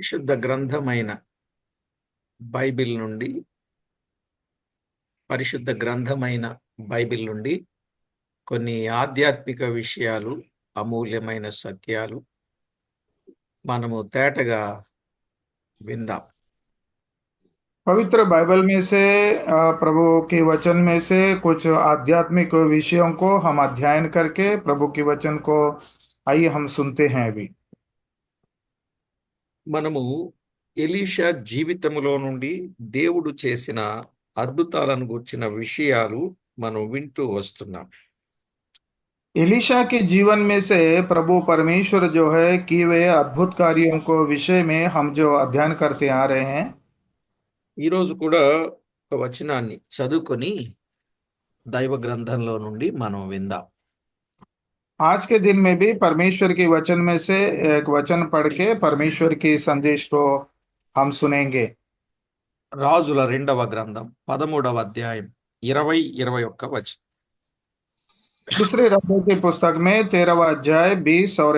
पवित्र ग्रंथमैना बाइबल నుండి పరిశుద్ధ గ్రంథమైన బైబిల్ నుండి కొన్ని ఆధ్యాత్మిక విషయాలు అమూల్యమైన సత్యాలు మనం తేటగా వింద పవిత్ర బైబిల్ మేసే ప్రభు కే వచన్ మేసే kuch आध्यात्मिक विषयों को हम अध्ययन करके प्रभु के वचन को आइए हम सुनते हैं अभी మనము ఎలీషా జీవితంలో నుండి దేవుడు చేసిన అద్భుతాలను గుర్చిన విషయాలు మనం వింటూ వస్తున్నాం ఎలీషాకి జీవన్ మేసే ప్రభు పరమేశ్వర జో హై जो వే అద్భుత वे अद्भुत कार्यों को विषय में हम जो अध्ययन ఈ రోజు కూడా ఒక వచనాన్ని చదువుకొని దైవ గ్రంథంలో నుండి మనం విందాం आज के दिन में भी परमेश्वर के वचन में से एक वचन पढ़ के परमेश्वर की संदेश को हम सुनेंगे రాజుల రెండవ గ్రంథం పదమూడవ అధ్యాయం ఇరవై ఇరవై ఒక్క వచనం दूसरे राज्य की पुस्तक में तेरहवा अध्याय बीस और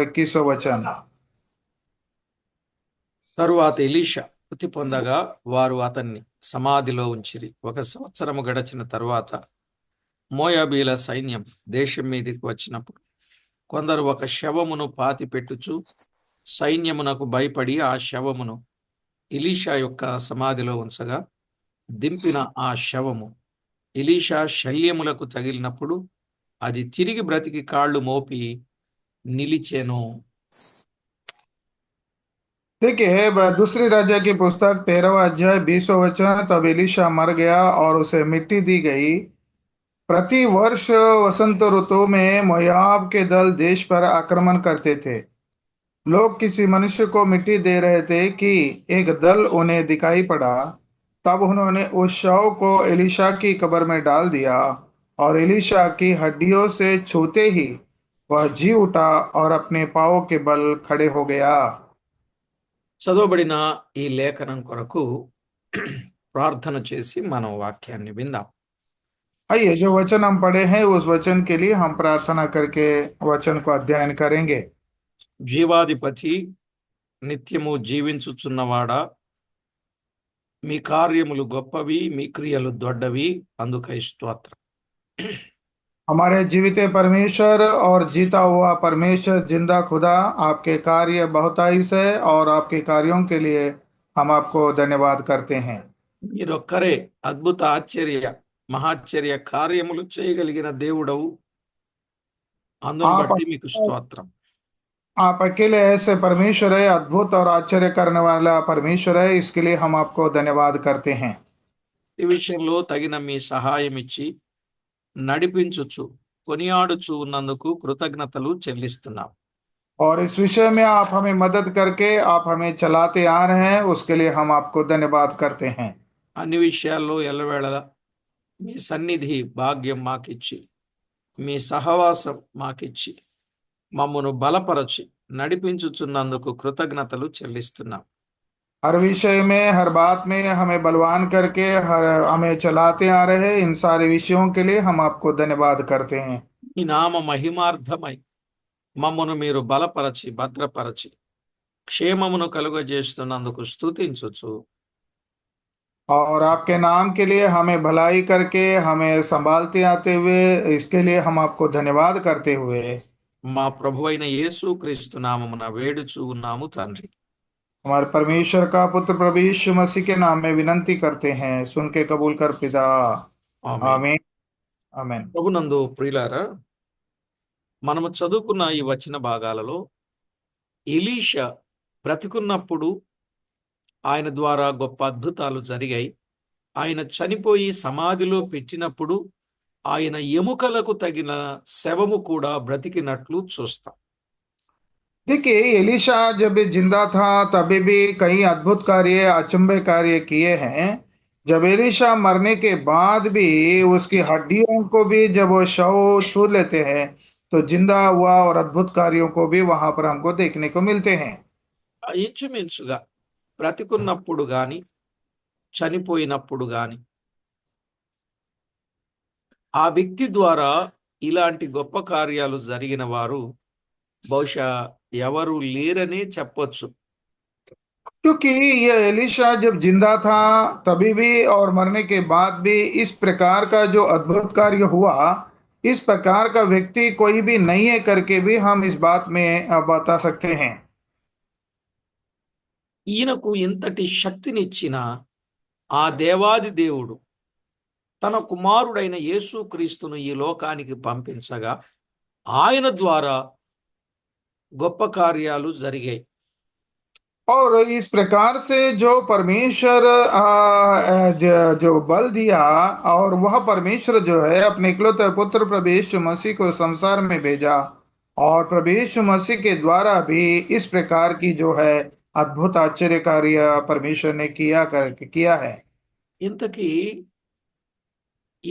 తరువాత ఎలీషా మృతి పొందగా వారు అతన్ని సమాధిలో ఉంచిరి ఒక సంవత్సరము గడచిన తరువాత మోయాబీల సైన్యం దేశం మీదకి వచ్చినప్పుడు కొందరు ఒక శవమును పాతి పెట్టుచు సైన్యమునకు భయపడి ఆ శవమును ఇలీషా యొక్క సమాధిలో ఉంచగా దింపిన ఆ శవము ఇలీషా శల్యములకు తగిలినప్పుడు అది తిరిగి బ్రతికి కాళ్ళు మోపి నిలిచెను ठीक है दूसरी राजा की पुस्तक तेरहवा अध्याय बीसवा वचन तब एलिशा मर गया और प्रति वर्ष वसंत ऋतु में मोयाब के दल देश पर आक्रमण करते थे लोग किसी मनुष्य को मिट्टी दे रहे थे कि एक दल उन्हें दिखाई पड़ा तब उन्होंने उस शव को एलिशा की कब्र में डाल दिया और एलिशा की हड्डियों से छूते ही वह जी उठा और अपने पाओ के बल खड़े हो गया చదవబడిన ఈ లేఖనం కొరకు ప్రార్థన చేసి మనం వాక్యాన్ని విందాం आइए हाँ, जो वचन हम पढ़े हैं उस वचन के लिए हम प्रार्थना करके वचन को अध्ययन करेंगे జీవాధిపతి నిత్యము జీవించుచున్నవాడా మీ కార్యములు గొప్పవి మీ క్రియలు దొడ్డవి అందుకై స్తోత్రం हमारे जीवित परमेश्वर और जीता हुआ परमेश्वर जिंदा खुदा आपके कार्य बहुताई से और आपके कार्यों के लिए हम आपको धन्यवाद करते हैं ये रोकरे अद्भुत आश्चर्य महाचार्य कार्यमूल చేయగలిగిన దేవుడవు అందరి బట్టి మీకు స్తోత్రం ఆ పకలేసే పరమేశ్వరై అద్భుతౌరాచ్చర్యకరణవాల పరమేశ్వరై ఇస్కేలియే హమ ఆప్కో ధన్యవాద్ కర్తే హే ఈ విషయలో తగినమీ సహాయమిచ్చి నడిపించుచు కొనియాడుచు ఉన్నందుకు కృతజ్ఞతలు చెల్లిస్తున్నాము aur is vishay mein aap hame madad karke aap hame chalate aa rahe hain uske liye hum aapko dhanyavaad karte hain anuvishayalo elavela మీ సన్నిధి భాగ్యమాకిచి మే సహవాసం మాకిచి మమ్మును బలపరచి నడిపించుచున్నందుకు కృతజ్ఞతలు చెల్లిస్తున్నాము అర విషయమే हर बात में हमें बलवान करके हमें चलाते आ रहे इन सारे विषयों के लिए हम आपको धन्यवाद करते हैं इनाम మహిమార్థమై మమ్మును మీరు బలపరచి భద్రపరచి క్షేమమును కలుగుచేస్తున్నందుకు స్తుతించుచు और आपके नाम के लिए हमें भलाई करके हमें संभालते आते हुए इसके लिए हम आपको धन्यवाद करते हुए మా ప్రభు అయిన యేసు క్రీస్తు నామమున వేడుచు ఉన్నాము తండ్రి हमारे परमेश्वर का पुत्र प्रभु यीशु मसीह के नाम में विनती करते हैं सुन के कबूल कर पिता ఆమేన్ ఆమేన్ ప్రభునందు ప్రియులారా మనము చదువుకున్న ఈ వచ్చిన భాగాలలో ఎలీషా బ్రతికున్నప్పుడు आयन द्वारा गोप अद्भुत జరిగాయి ఆయన చనిపోయి सामधि పెట్టినప్పుడు ఆయన ఎముకలకు తగిన శవము కూడా देखिए एलिशा जब जिंदा था तभी भी कई अद्भुत कार्य अचंभे कार्य किए हैं जब एलिशा मरने के बाद भी उसकी हड्डियों को भी जब वो शव छू लेते हैं तो जिंदा हुआ और अद्भुत कार्यों को भी वहां पर हमको देखने को मिलते हैं బ్రతికున్నప్పుడు కానీ చనిపోయినప్పుడు కానీ ఆ వ్యక్తి ద్వారా ఇలాంటి గొప్ప కార్యాలు జరిగిన వారు బహుశా ఎవరు లేరనే చెప్పొచ్చు क्योंकि ये एलिशा जब जिंदा था तभी भी और मरने के बाद भी इस प्रकार का जो अद्भुत कार्य हुआ इस प्रकार का व्यक्ति कोई भी नहीं है करके भी हम इस बात में बता सकते हैं ईन को శక్తినిచ్చిన शक्ति దేవాది దేవుడు तन कुमार येसु ఈ लोका पंप आयन द्वारा गोप कार्याल జరిగాయి और इस प्रकार से जो परमेश्वर जो बल दिया और वह परमेश्वर जो है अपने इकलौते पुत्र प्रवेश मसीह को संसार में भेजा और प्रवेश मसीह के द्वारा भी इस प्रकार की जो है అద్భుత ఆశ్చర్య కార్య పరమేశ్వర్ ने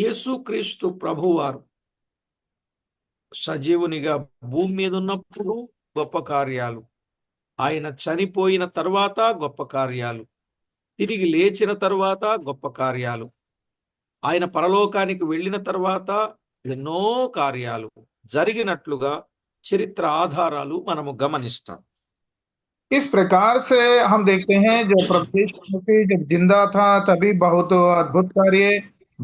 యేసు క్రీస్తు ప్రభు వారు ప్రభువారు సజీవునిగా భూమి మీద ఉన్నప్పుడు గొప్ప కార్యాలు ఆయన చనిపోయిన తర్వాత గొప్ప కార్యాలు తిరిగి లేచిన తర్వాత గొప్ప కార్యాలు ఆయన పరలోకానికి వెళ్ళిన తర్వాత ఎన్నో కార్యాలు జరిగినట్లుగా చరిత్ర ఆధారాలు మనము గమనిస్తాం इस प्रकार से हम देखते हैं जो प्रभु मसीह जब जिंदा था तभी बहुत अद्भुत कार्य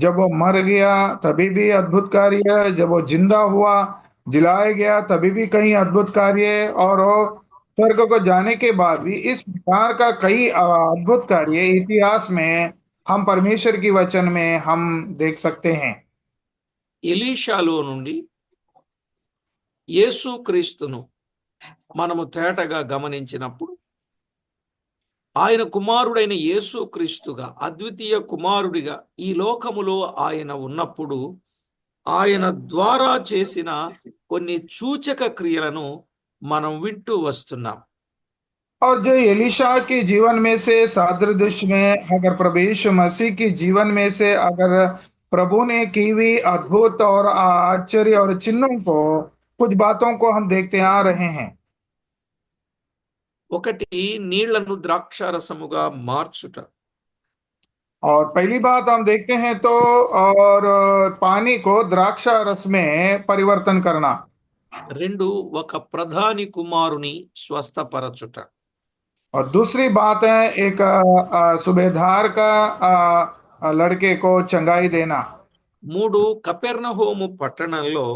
जब वो मर गया तभी भी अद्भुत कार्य जब वो जिंदा हुआ जिलाया गया तभी भी कहीं अद्भुत कार्य और स्वर्ग को जाने के बाद भी इस प्रकार का कई अद्भुत कार्य इतिहास में हम परमेश्वर की वचन में हम देख सकते हैं ఎలీషాలో నుండి యేసు క్రీస్తును మనము తేటగా గమనించినప్పుడు ఆయన కుమారుడైన యేసుక్రీస్తుగా అద్వితీయ కుమారుడిగా ఈ లోకములో ఆయన ఉన్నప్పుడు ఆయన ద్వారా చేసిన కొన్ని సూచక క్రియలను మనం వింటూ వస్తున్నాం और जो एलिशा के जीवन में से सादृश्य में अगर प्रवेश मसीह के जीवन में से अगर प्रभु ने की हुई अद्भुत और आश्चर्य और चिन्हों को कुछ बातों को हम देखते आ रहे हैं ఒకటి నీళ్లను और पहली बात हम देखते हैं तो और पानी को द्राक्ष रस में परिवर्तन करना रेंडु प्रधानी कुमारुनी स्वस्थ परचुट और दूसरी बात है एक सुबेदार का लड़के को चंगाई देना मूड कपेरन होमु पट्टणलो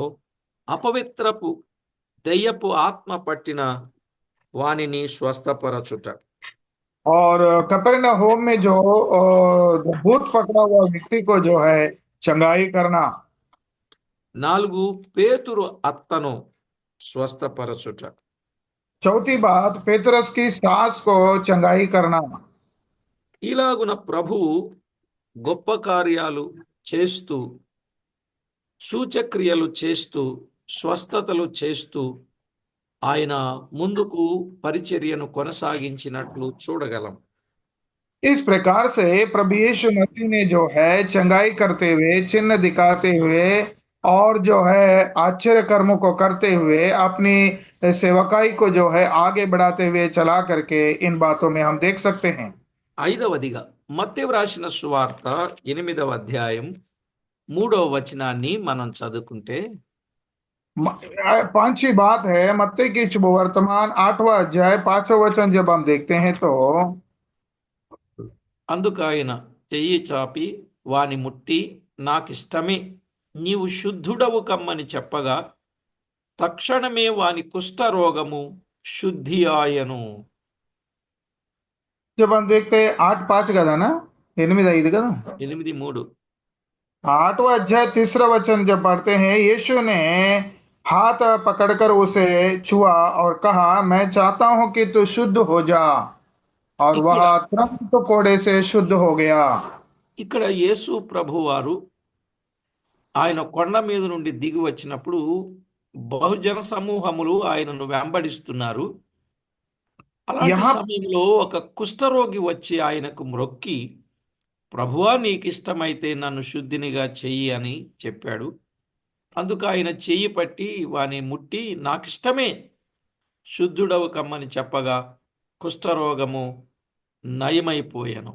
अपवित्रपु दैयपु आत्मा पट्टिना వానిని స్వస్థపరచుట और कपरना होम में जो भूत पकड़ा हुआ व्यक्ति को जो है चंगाई करना నాలుగు పేతురు అత్తను స్వస్థపరచుట చౌథీ బాత్ పేతురస్ కి సాస్ కో చంగాయి కర్నా ఇలాగున ప్రభువు గొప్ప కార్యాలు చేస్తూ సూచక్రియలు చేస్తూ స్వస్థతలు చేస్తూ ఆయన ముందుకు పరిచర్యను కొనసాగించినట్లు చూడగలం इस प्रकार से प्रभु यीशु मसीह ने जो है चंगाई करते हुए चिन्ह दिखाते हुए और जो है आश्चर्य कर्मों को करते हुए अपनी सेवकाई को जो है आगे बढ़ाते हुए चला करके इन बातों में हम देख सकते हैं ఐదవదిగా మత్తయి వ్రాసిన సువార్త ఎనిమిదవ అధ్యాయం మూడవ వచనాన్ని మనం చదువుకుంటే पांचवी बात है मत्ते की वर्तमान आठवां अध्याय पांचवा वचन जब हम देखते हैं तो అందుకు ఆయన చెయ్యి చాపి వాని ముట్టి నాకిష్టమే నీవు శుద్ధుడవు కమ్మని చెప్పగా తక్షణమే వాని కుష్ఠరోగము శుద్ధి ఆయను जब हम देखते हैं आठ पांच కదా ना ఎనిమిది ఐదు కదా ఎనిమిది మూడు आठवा अध्याय तीसरा वचन जब पढ़ते हैं यीशु ने हाथ पकड़कर उसे छुआ और कहा मैं चाहता हूं कि तू शुद्ध हो जा और वह तुरंत कोड़े से शुद्ध हो गया ఇక్కడ యేసు ప్రభువారు ఆయన కొండ మీద నుండి దిగి వచ్చినప్పుడు బహుజన సమూహములు ఆయనను వెంబడిస్తున్నారు అలాంటి సమయంలో ఒక కుష్ఠరోగి వచ్చి ఆయనకు మ్రొక్కి ప్రభువా నీకు నీకిష్టమైతే నన్ను శుద్ధినిగా చెయ్యి అని చెప్పాడు అందుకు ఆయన చెయ్యి పట్టి వాని ముట్టి నాకిష్టమే శుద్ధుడవు కమ్మని చెప్పగా కుష్ఠరోగము నయమైపోయాను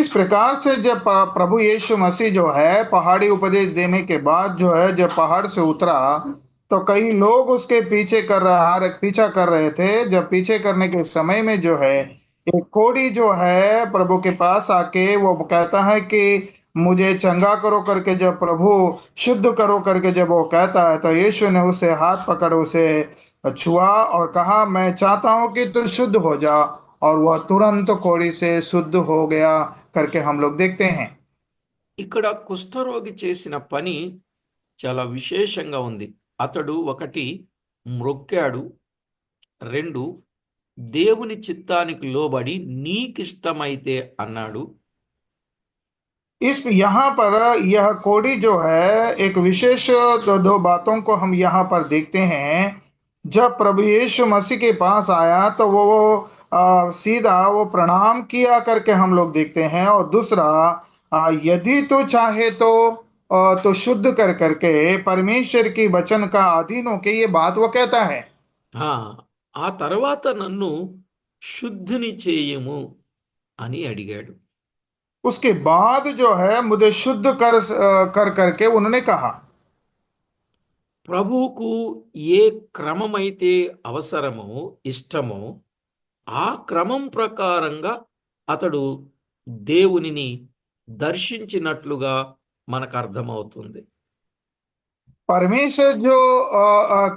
इस प्रकार से जब प्रभु यीशु मसीह जो है पहाड़ी उपदेश देने के बाद जो है जब पहाड़ से उतरा तो कई लोग उसके पीछे कर रहा पीछा कर रहे थे जब पीछे करने के समय में जो है एक कोड़ी जो है प्रभु के पास आके वो कहता है कि मुझे चंगा करो करके जब प्रभु शुद्ध करो करके जब वो कहता है तो यीशु ने उसे हाथ पकड़ उसे छुआ और कहा मैं चाहता हूँ कि तू शुद्ध हो जा और वह तुरंत कोड़ी से शुद्ध हो गया करके हम लोग देखते हैं इकड़ा కుష్ఠరోగి చేసిన పని చాలా విశేషంగా ఉంది అతడు ఒకటి మ్రొక్కాడు రెండు దేవుని చిత్తానికి లోబడి నీకిష్టమైతే అన్నాడు इस यहाँ पर यह कोड़ी जो है एक विशेष दो, तो दो बातों को हम यहाँ पर देखते हैं जब प्रभु यीशु मसीह के पास आया तो वो वो आ, सीधा वो प्रणाम किया करके हम लोग देखते हैं और दूसरा यदि तो चाहे तो आ, तो शुद्ध कर करके परमेश्वर की वचन का अधीन होके ये बात वो कहता है हाँ आ तरवात नन्नु शुद्धिनी చేయము उसके बाद जो है मुझे शुद्ध कर कर करके उन्होंने कहा ప్రభువుకు ఏ క్రమమైతే అవసరమో ఇష్టమో ఆ క్రమం ప్రకారంగా అతడు దేవునిని దర్శించినట్లుగా మనకు అర్థమవుతుంది परमेश्वर जो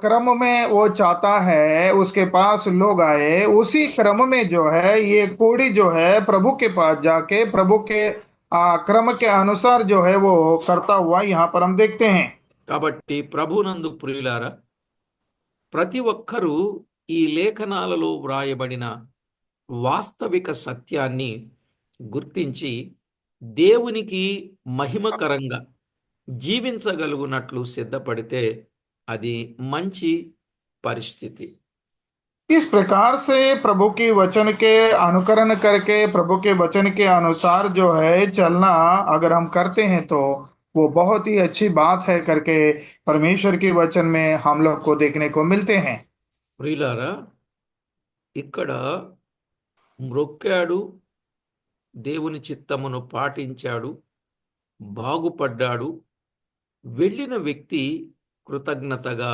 क्रम में वो चाहता है उसके पास लोग आए उसी क्रम में जो है ये कोड़ी जो है प्रभु के पास जाके प्रभु के क्रम के अनुसार जो है वो करता हुआ यहाँ पर हम देखते हैं కాబట్టి ప్రభునందు ప్రియులారా ప్రతి ఒక్కరూ ఈ లేఖనాలలో వ్రాయబడిన వాస్తవిక సత్యాన్ని గుర్తించి దేవునికి మహిమకరంగా जीवించగలుగునట్లు సిద్ధపడితే అది మంచి పరిస్థితి ఈస్ ప్రకారసే ప్రభుకి వచన కే అనుకరణ కర్కే ప్రభుకి వచన కే अनुसार जो है चलना अगर हम करते हैं तो वो बहुत ही अच्छी बात है करके परमेश्वर के वचन में हम लोग को देखने को मिलते हैं इकड़ा मृक्कాడు దేవుని చిత్తమును పాటించాడు బాగుపడ్డాడు వెళ్ళిన వ్యక్తి కృతజ్ఞతగా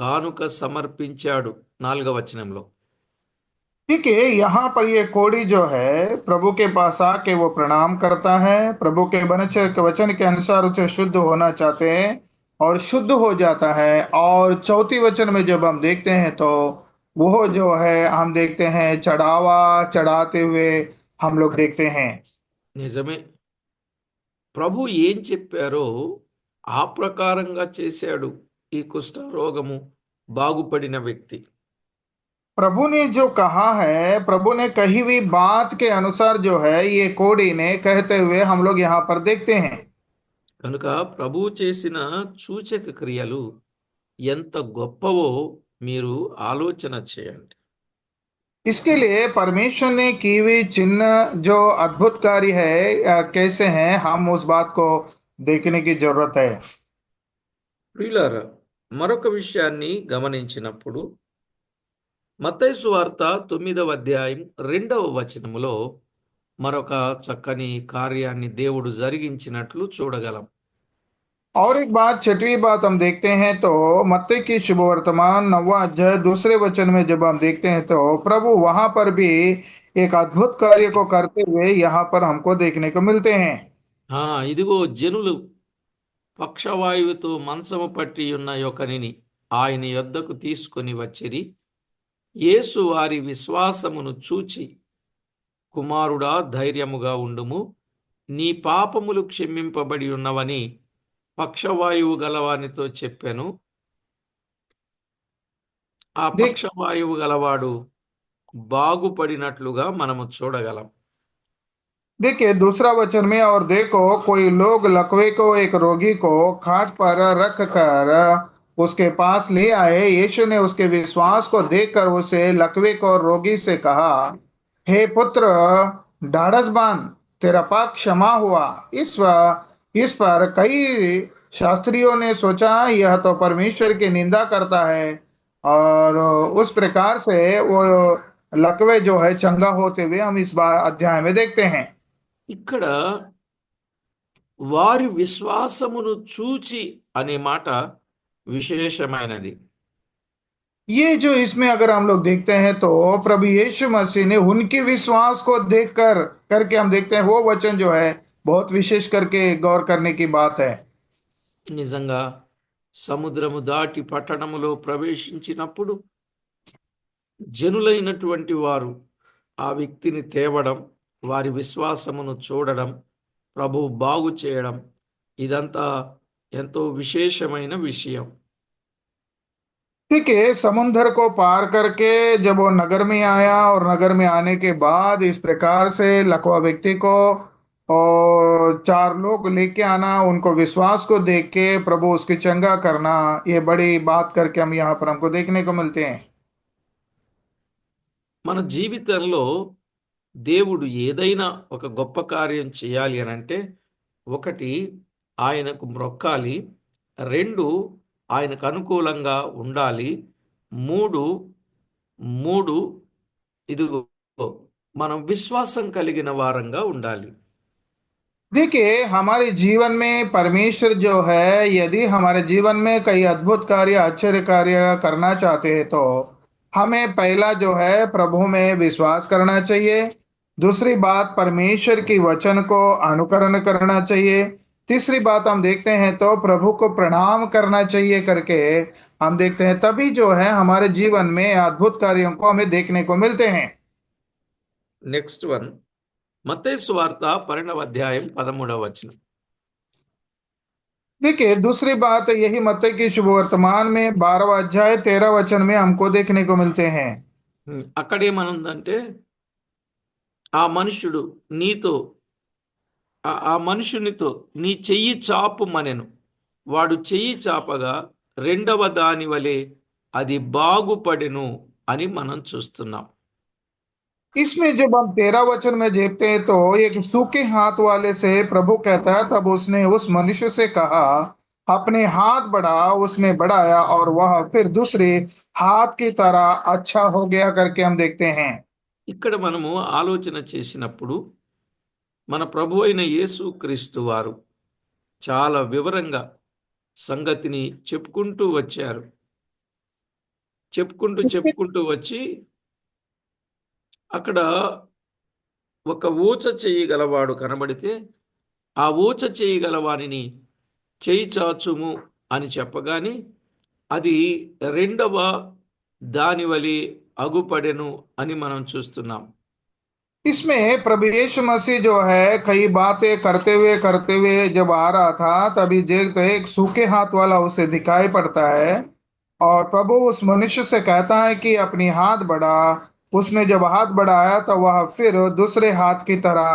కానుక సమర్పించాడు నాలుగవ వచనంలో ठीक है यहाँ पर ये कोड़ी जो है प्रभु के पास आके वो प्रणाम करता है प्रभु के वचन के अनुसार उसे शुद्ध होना चाहते हैं और शुद्ध हो जाता है और चौथी वचन में जब हम देखते हैं तो वो जो है हम देखते हैं चढ़ावा चढ़ाते हुए हम लोग देखते हैं प्रभु ये चपारो ఆ ప్రకారంగా చేసాడు ఈ కుష్ఠ రోగము బాగుపడిన వ్యక్తి ప్రభునే జో કહા హే ప్రభునే కహీ వీ బాత్ కే అనుసార్ జో హే యే కోడి నే కహతే హవే హమ్ ళోగ్ యహా పర్ దేఖతే హే కనుక ప్రభు చేసిన సూచక క్రియాలు ఎంత గొప్పవో మీరు ఆలోచన చేయండి ఇస్కిలే పర్మేషన్ నే కీవే చిహ్న జో అద్భుతకారి హే kaise hain hum us baat ko देखने की जरूरत है ప్రియులారా विषयानी गमन గమనించినప్పుడు మత్తైసు వార్త తొమ్మిదవ అధ్యాయం రెండవ వచనములో మరొక చక్కని కార్యాన్ని దేవుడు और एक बात छठवी बात हम देखते हैं तो मत्ते की शुभ वर्तमान नवा अध्याय दूसरे वचन में जब हम देखते हैं तो प्रभु वहां पर भी एक अद्भुत कार्य को करते हुए यहाँ पर हमको देखने को मिलते हैं ఇదిగో జనులు పక్షవాయువుతో మంచము పట్టి ఉన్న యొకనిని ఆయన యొద్దకు తీసుకొని వచ్చిరి యేసు వారి విశ్వాసమును చూచి కుమారుడా ధైర్యముగా ఉండుము నీ పాపములు క్షమింపబడి ఉన్నవని పక్షవాయువు గలవానితో చెప్పాను ఆ పక్షవాయువు గలవాడు బాగుపడినట్లుగా మనము చూడగలం देखिए दूसरा वचन में और देखो कोई लोग लकवे को एक रोगी को खाट पर रख कर उसके पास ले आए यीशु ने उसके विश्वास को देखकर उसे लकवे को रोगी से कहा हे पुत्र ढाढ़स बांध तेरा पाप क्षमा हुआ इस इस पर कई शास्त्रियों ने सोचा यह तो परमेश्वर की निंदा करता है और उस प्रकार से वो लकवे जो है चंगा होते हुए हम इस बार अध्याय में देखते हैं ఇక్కడ వారి విశ్వాసమును చూచి అనే మాట విశేషమైనది ये जो इसमें अगर हम लोग देखते हैं तो प्रभु यीशु मसीह ने उनके विश्वास को देखकर करके हम देखते हैं वो वचन जो है बहुत विशेष करके गौर करने की बात है నిజంగా సముద్రము दाटी पटण ప్రవేశించినప్పుడు జనులైనటువంటి వారు ఆ तेवड़ వారి విశ్వాసమును చూడడం ప్రభు బాగు చేయడం ఇదంతా ఎంతో విశేషమైన విషయం देखिए समुंदर को पार करके जब वो नगर में आया और नगर में आने के बाद इस प्रकार से लकवा व्यक्ति को और चार लोग लेके आना उनको विश्वास को देख के प्रभु उसकी चंगा करना ये बड़ी बात करके हम यहाँ पर हमको देखने को मिलते हैं मन जीवित దేవుడు ఏదైనా ఒక గొప్ప కార్యం చేయాలి అని అంటే ఒకటి ఆయనకు మ్రొక్కాలి రెండు ఆయనకు అనుకూలంగా ఉండాలి మూడు మూడు ఇదిగో మనం విశ్వాసం కలిగిన వారంగా ఉండాలి దీకే హమారి జీవన్ మే పరమేశ్వర్ జో హై యది హమారి జీవన్ మే కై అద్భుత కార్య ఆశ్చర్య కార్య కర్నా చాతే తో హమే పైలా జో హై ప్రభు మే విశ్వాస్ కర్నా చెయ్యే दूसरी बात परमेश्वर के वचन को अनुकरण करना चाहिए तीसरी बात हम देखते हैं तो प्रभु को प्रणाम करना चाहिए करके हम देखते हैं तभी जो है हमारे जीवन में अद्भुत कार्यों को हमें देखने को मिलते हैं नेक्स्ट वन మత్తైసు వార్త పన్నెండవ అధ్యాయం పదమూడవ देखिए दूसरी बात यही मत की शुभ वर्तमान में बारहवा अध्याय तेरह वचन में हमको देखने को मिलते हैं हम्म, अकड़े ఏమనుందంటే ఆ మనుషుడు నీతో ఆ మనుషునితో నీ చెయ్యి చాపు మనెను వాడు చెయ్యి చాపగా రెండవ దాని వలె అది బాగుపడెను అని మనం చూస్తున్నాం इसमें जब हम तेरा वचन में देखते हैं तो एक सूखे हाथ वाले से प्रभु कहता है तब उसने उस मनुष्य से कहा अपने हाथ बढ़ा उसने बढ़ाया और वह फिर दूसरे हाथ की तरह अच्छा हो गया करके हम देखते हैं ఇక్కడ మనము ఆలోచన చేసినప్పుడు మన ప్రభు అయిన యేసు క్రీస్తు వారు చాలా వివరంగా సంగతిని చెప్పుకుంటూ వచ్చారు చెప్పుకుంటూ చెప్పుకుంటూ వచ్చి అక్కడ ఒక ఊచ చేయగలవాడు కనబడితే ఆ ఊచ చేయగలవాడిని చేయి చాచుము అని చెప్పగాని అది రెండవ దానివలి अगुपडनु अनिमनम చూస్తున్నాం ఇస్మే ప్రవీశ ุม సి జో హే కహీ బాతే కర్తే హుయే కర్తే హుయే జబ ఆరా థా తభి దేగ్ తో ఏక్ సూకే హాత్ వాలా ఉసే దికాయే పడ్తా హే ఔర్ ప్రభు ఉస్ మనిష్ సే కహతా హే కి అప్ని హాత్ బడా ఉస్నే జబ హాత్ బడాయా తవ vah ఫిర్ ਦూసరే హాత్ కి తరా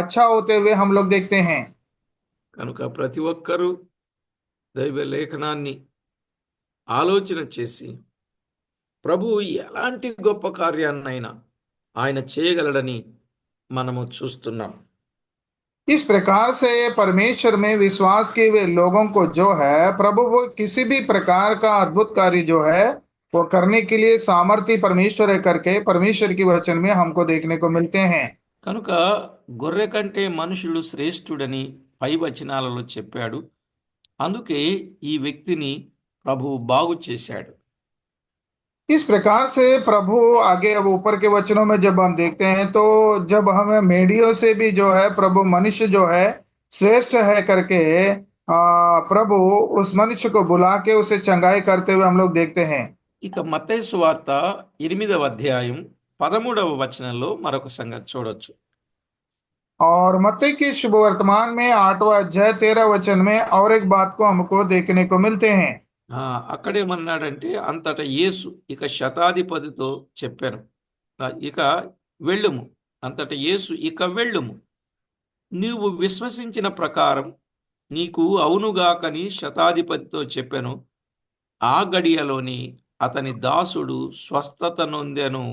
అచ్చా hote huwe హమ్ లోగ్ దేక్తే హే కనుకా ప్రతివక్ కరు దైవే లేఖనాన్నీ ఆలోచన చేసి ప్రభు ఎలాంటి గొప్ప కార్యాన్నైనా ఆయన చేయగలడని మనము చూస్తున్నాం ఇస్ ప్రకార సే పరమేశ్వర్ మే విశ్వాస్ కి వే లోగోం కో జో హై ప్రభు కిసి భీ ప్రకార్ కార్య జో హై వో కర్నే కి కనుక గొర్రె కంటే మనుషుడు శ్రేష్ఠుడని పై వచనాలలో చెప్పాడు అందుకే ఈ వ్యక్తిని ప్రభు బాగు చేశాడు इस प्रकार से प्रभु आगे अब ऊपर के वचनों में जब हम देखते हैं तो जब हमें मेडियो से भी जो है प्रभु मनुष्य जो है श्रेष्ठ है करके आ, प्रभु उस मनुष्य को बुला के उसे चंगाई करते हुए हम लोग देखते हैं ఇక मत సువార్త अध्याय पदमूडव वचन लो मरक संगत చూడొచ్చు और मत के शुभ वर्तमान में आठवा अध्याय तेरह वचन में और एक बात को हमको देखने को मिलते हैं అక్కడేమన్నాడంటే అంతట యేసు ఇక శతాధిపతితో చెప్పాను ఇక వెళ్ళుము అంతట యేసు ఇక వెళ్ళుము నీవు విశ్వసించిన ప్రకారం నీకు అవునుగాకని శతాధిపతితో చెప్పాను ఆ గడియలోని అతని దాసుడు స్వస్థత నొందెను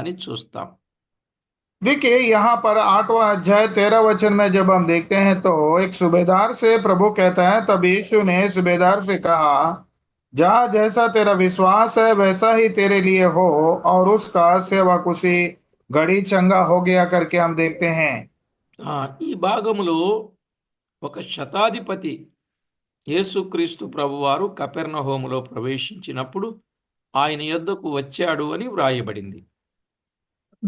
అని చూస్తాం देखिए यहाँ पर आठवां अध्याय तेरह वचन में जब हम देखते हैं तो एक सूबेदार से प्रभु कहता है तब यीशु ने सूबेदार से कहा जहाँ जैसा तेरा विश्वास है वैसा ही तेरे लिए हो और उसका सेवा कुशी घड़ी चंगा हो गया करके हम देखते हैं ఈ భాగములో ఒక శతాధిపతి యేసుక్రీస్తు ప్రభువారు కపెర్ణహోములో ప్రవేశించినప్పుడు ఆయన యొద్దకు వచ్చాడు అని వ్రాయబడింది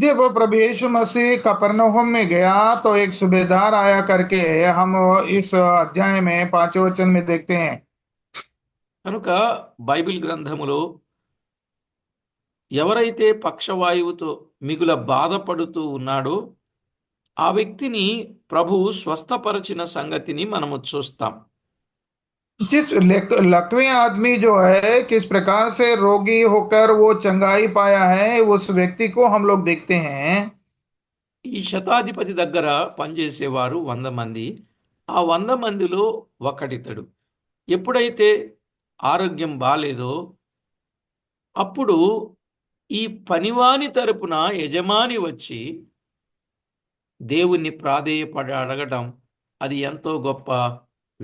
जब प्रभु यीशु मसीह होम में गया तो एक सुबेदार आया करके हम इस अध्याय में पांचवें वचन में देखते हैं కనుక బైబిల్ గ్రంథములో ఎవరైతే పక్షవాయువుతో మిగుల బాధపడుతూ ఉన్నాడో ఆ వ్యక్తిని ప్రభు స్వస్థపరచిన సంగతిని మనము చూస్తాం जिस लकवें आदमी जो है किस प्रकार से रोगी होकर वो चंगाई पाया है उस व्यक्ति को हम लोग देखते हैं ఈ శతాధిపతి దగ్గర పనిచేసేవారు వంద మంది ఆ వంద మందిలో ఒకటితడు ఎప్పుడైతే ఆరోగ్యం బాగాలేదో అప్పుడు ఈ పనివాని తరపున యజమాని వచ్చి దేవుణ్ణి ప్రాధేయపడ అడగడం అది ఎంతో గొప్ప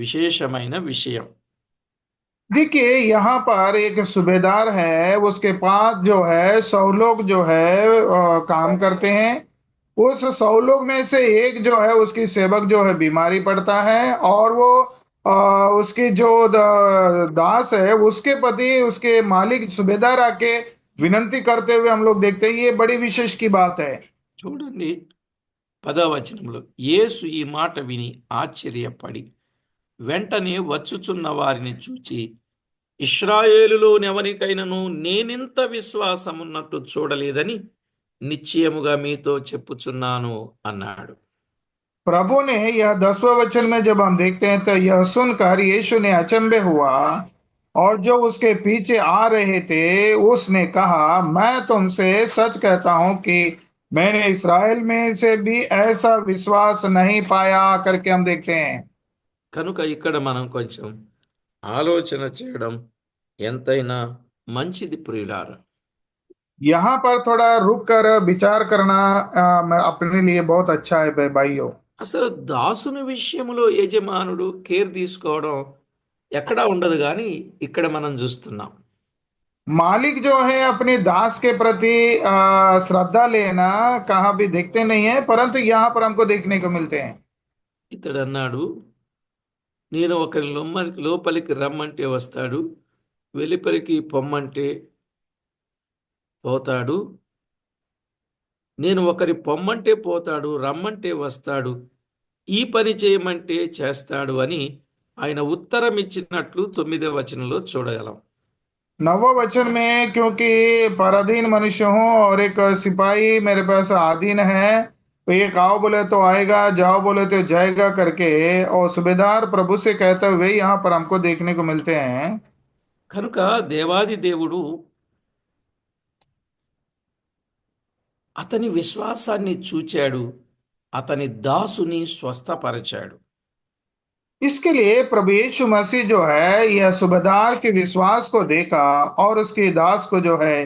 విశేషమైన విషయం देखिए यहाँ पर एक सूबेदार है उसके पास जो है सौ लोग जो है आ, काम करते हैं उस सौ लोग में से एक जो है उसकी सेवक जो है बीमारी पड़ता है और वो आ, उसकी जो दास है उसके पति उसके मालिक सुबेदार आके विनंती करते हुए हम लोग देखते हैं ये बड़ी विशेष की बात है చూడండి పదవచనంలో యేసు ఈ మాట విని ఆశ్చర్యపడి వెంటనే వచ్చుచున్న వారిని చూచి ఎవరికైనాను నేనింత విశ్వాసమున్నట్టు చూడలేదని నిశ్చయముగా మీతో చెప్పుచున్నాను అన్నాడు प्रभु ने यह दसवें वचन में जब हम देखते हैं तो यह सुनकर यीशु ने अचंबे हुआ और जो उसके पीछे आ रहे थे उसने कहा मैं तुमसे सच कहता हूं कि मैंने इसराइल में से भी ऐसा विश्वास नहीं पाया करके हम देखते हैं కనుక ఇక్కడ మనం కొంచెం ఆలోచన చేయడం ఎంతైనా మంచిది यहाँ पर थोड़ा रुक कर विचार करना आ, अपने लिए बहुत अच्छा है भाइयों అసలు దాసుని విషయంలో యజమానుడు కేర్ తీసుకోవడం ఎక్కడా ఉండదు కానీ ఇక్కడ మనం చూస్తున్నాం మాలిక్ జో హే అప్ని దాస్ కే ప్రతి శ్రద్ధ లేనా कहा भी देखते नहीं है परंतु यहाँ पर ఇతడు అన్నాడు నేను లొమ్మ లోపలికి రమ్మంటే వస్తాడు వెలుపలికి పొమ్మంటే పోతాడు నేను ఒకరి పొమ్మంటే పోతాడు రమ్మంటే వస్తాడు ఈ పని చేయమంటే చేస్తాడు అని ఆయన ఉత్తరం ఇచ్చినట్లు వచనంలో చూడగలం नवो वचन में क्योंकि पराधीन मनुष्य हूँ और एक सिपाही मेरे पास आधीन है तो एक आओ बोले तो आएगा जाओ बोले तो जाएगा करके और सुबेदार प्रभु से कहते हुए यहाँ पर हमको देखने को मिलते हैं కనుక देवादि దేవుడు అతని విశ్వాసాన్ని చూచాడు అతని దాసుని స్వస్థపరచాడు इसके लिए प्रभु यीशु मसीह जो है यह सुबेदार के विश्वास को देखा और उसके दास को जो है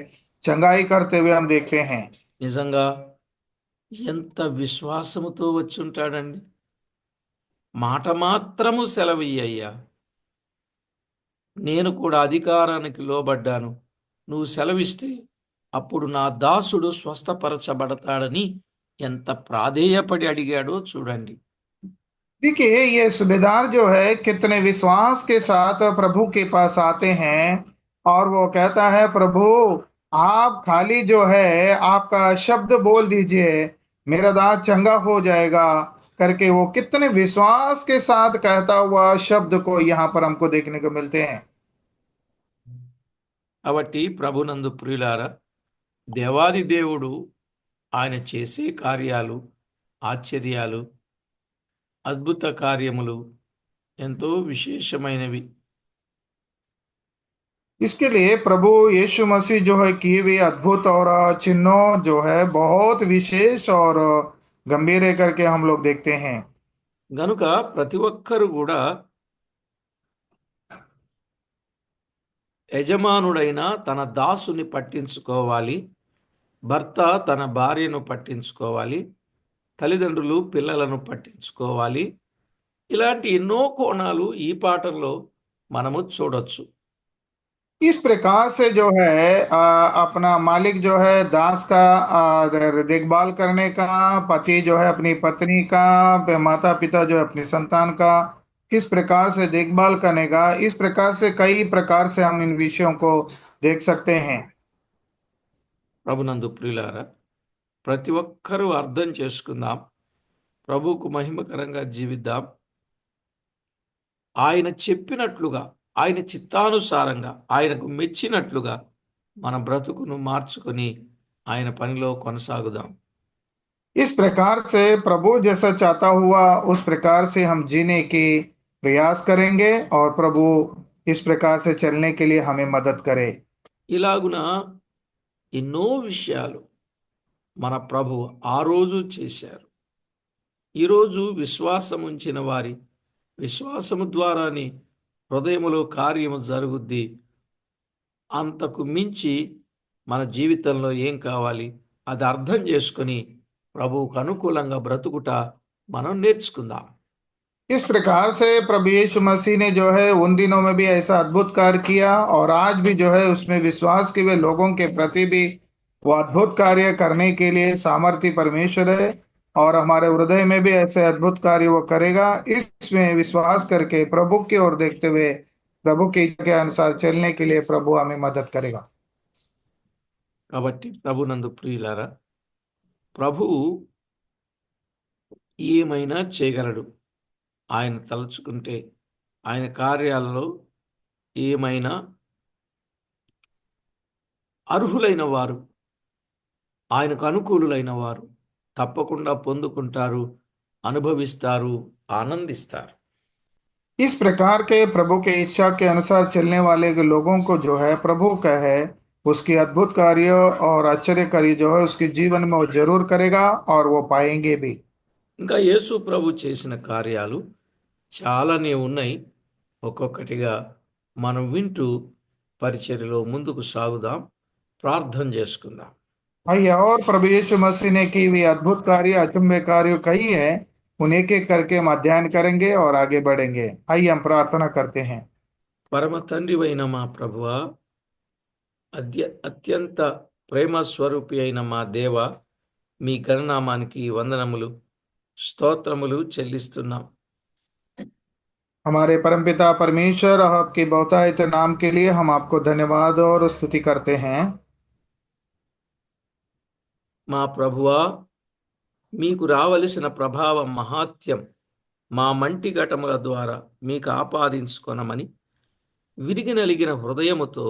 चंगाई करते हुए हम देखते हैं నిజంగా ఎంత విశ్వాసముతో వచ్చుంటాడండి మాట మాత్రము సెలవయ్యయ్యా నేను కూడా అధికారానికి లోబడ్డాను నువ్వు సెలవిస్తే అప్పుడు నా దాసుడు స్వస్థపరచబడతాడని ఎంత ప్రాధేయపడి అడిగాడో చూడండి देखिए ये सुबेदार जो है कितने विश्वास के साथ प्रभु के पास आते हैं और वो कहता है प्रभु आप खाली जो है आपका शब्द बोल दीजिए मेरा दास चंगा हो जाएगा करके वो कितने विश्वास के साथ कहता हुआ शब्द को यहाँ पर हमको देखने को मिलते हैं కాబట్టి ప్రభునందు ప్రియులారా దేవాది దేవుడు ఆయన చేసే కార్యాలు ఆచర్యాలు అద్భుత కార్యములు ఎంతో విశేషమైనవి ఇస్కేలియే ప్రభు యేసు మసీ జోహై కీవే అద్భుతౌరా చిన్నో జోహే బహోత్ విశేష ఔర్ గంభీరే కర్కే హమ్ లోగ్ దేక్తే హే గనుకా ప్రతివక్కరు గుడా యజమానుడైన తన దాసుని పట్టించుకోవాలి भर्त तन भार्य పట్టించుకోవాలి తల్లిదండ్రులు పిల్లలను పట్టించుకోవాలి इलांट ఎన్నో కోణాలు मन పాఠంలో इस प्रकार से जो है आ, अपना मालिक जो है दास का देखभाल करने का पति जो है अपनी पत्नी का माता पिता जो है अपनी संतान का किस प्रकार से देखभाल करने का इस प्रकार से कई प्रकार से हम इन विषयों को देख सकते हैं ప్రభునందు ప్రియులారా ప్రతి ఒక్కరూ అర్థం చేసుకుందాం ప్రభువుకు మహిమకరంగా జీవిద్దాం ఆయన చెప్పినట్లుగా ఆయన చిత్తానుసారంగా ఆయనకు మెచ్చినట్లుగా మన బ్రతుకును మార్చుకొని ఆయన పనిలో కొనసాగుదాం ఇస్ ప్రకార్ సే ప్రభు జస చాతా హువా ఉస్ ప్రకార్ సే హం జీనేకి ప్రయాస్ प्रयास ఆర్ ప్రభు ఇస్ ప్రకార్ సే చల్నేకి चलने के लिए ఇలాగున ఎన్నో విషయాలు మన ప్రభు ఆ రోజు చేశారు ఈరోజు విశ్వాసం ఉంచిన వారి విశ్వాసము ద్వారానే హృదయములో కార్యము జరుగుద్ది అంతకు మించి మన జీవితంలో ఏం కావాలి అది అర్థం చేసుకొని ప్రభువుకు అనుకూలంగా బ్రతుకుట మనం నేర్చుకుందాం इस प्रकार से प्रभु यीशु मसीह ने जो है उन दिनों में भी ऐसा अद्भुत कार्य किया और आज भी जो है उसमें विश्वास के हुए लोगों के प्रति भी वो अद्भुत कार्य करने के लिए सामर्थ्य परमेश्वर है और हमारे हृदय में भी ऐसे अद्भुत कार्य वो करेगा इसमें विश्वास करके प्रभु की ओर देखते हुए प्रभु के के अनुसार चलने के लिए प्रभु हमें मदद करेगा కాబట్టి ప్రభునందు ప్రియులారా ప్రభు ఏమైనా చేయగలడు ఆయన తలుచుకుంటే ఆయన కార్యాలలో ఏమైనా అర్హులైన వారు ఆయనకు అనుకూలులైన వారు తప్పకుండా పొందుకుంటారు అనుభవిస్తారు ఆనందిస్తారు ఇస్ ప్రకార్ ప్రభు కే ఇచ్చా అనుసార్ చల్లే వాళ్ళ లోకంకు జో హై ప్రభు కహే ఉస్కి అద్భుత కార్య ఆర్ ఆశ్చర్య కార్య జో హై ఉస్కి జీవన జరూర్ కరేగా ఆర్ ఓ పాయంగే భీ ఇంకా యేసు ప్రభు చేసిన కార్యాలు చాలానే ఉన్నాయి ఒక్కొక్కటిగా మనం వింటూ పరిచర్యలో ముందుకు సాగుదాం ప్రార్థన చేసుకుందాం भैया और प्रभु यीशु అద్భుత కార్య की हुई अद्भुत कार्य अचंभे कार्य कई है उन एक एक ప్రార్థన हम अध्ययन करेंगे और आगे మా ప్రభువ అద్య అత్యంత ప్రేమ స్వరూపి అయిన మా దేవ మీ గణనామానికి వందనములు స్తోత్రములు చెల్లిస్తున్నాం हमारे परमपिता परमेश्वर आपके बहुतायत नाम के लिए हम आपको धन्यवाद और स्तुति करते हैं మా ప్రభువా మీకు రావలసిన ప్రభావం మహాత్యం మా మంటి ఘటముల ద్వారా మీకు ఆపాదించుకొనమని విరిగినలిగిన హృదయముతో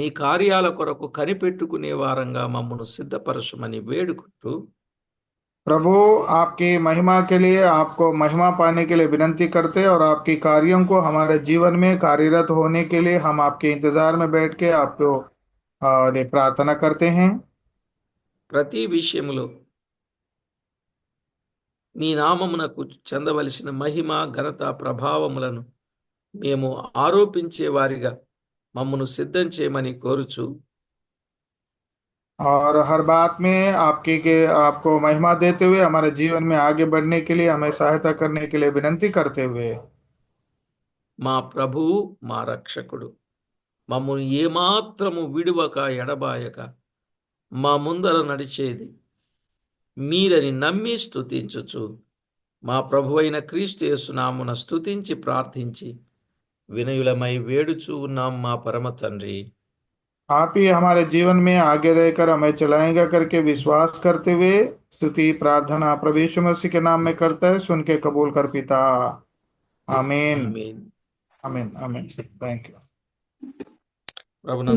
మీ కార్యాల కొరకు కనిపెట్టుకునే వారంగా మమ్మను సిద్ధపరచమని వేడుకుంటూ प्रभु आपकी महिमा के लिए आपको महिमा पाने के लिए विनंती करते और आपके कार्यों को हमारे जीवन में कार्यरत होने के लिए हम आपके इंतजार में बैठ के आपको प्रार्थना करते हैं प्रति विषय నీ నామమునకు చెందవలసిన మహిమ ఘనత ప్రభావములను మేము ఆరోపించే వారిగా మమ్మను సిద్ధం చేయమని కోరుచు और हर बात में आपकी के आपको महिमा देते हुए हमारे जीवन में आगे बढ़ने के लिए हमें सहायता करने के लिए विनंती करते हुए మా ప్రభు మా రక్షకుడు మమ్మల్ని ఏమాత్రము విడువక ఎడబాయక మా ముందర నడిచేది మీరని నమ్మి స్తుతించుచు మా ప్రభు అయిన క్రీస్తు యేసునామున స్థుతించి ప్రార్థించి వినయులమై వేడుచు ఉన్నాం మా పరమ తండ్రి आप ही हमारे जीवन में आगे रहकर हमें चलाएगा करके विश्वास करते हुए स्तुति प्रार्थना प्रभु मसीह के नाम में करता है सुन के कबूल कर पिता आमीन आमीन आमीन थैंक यू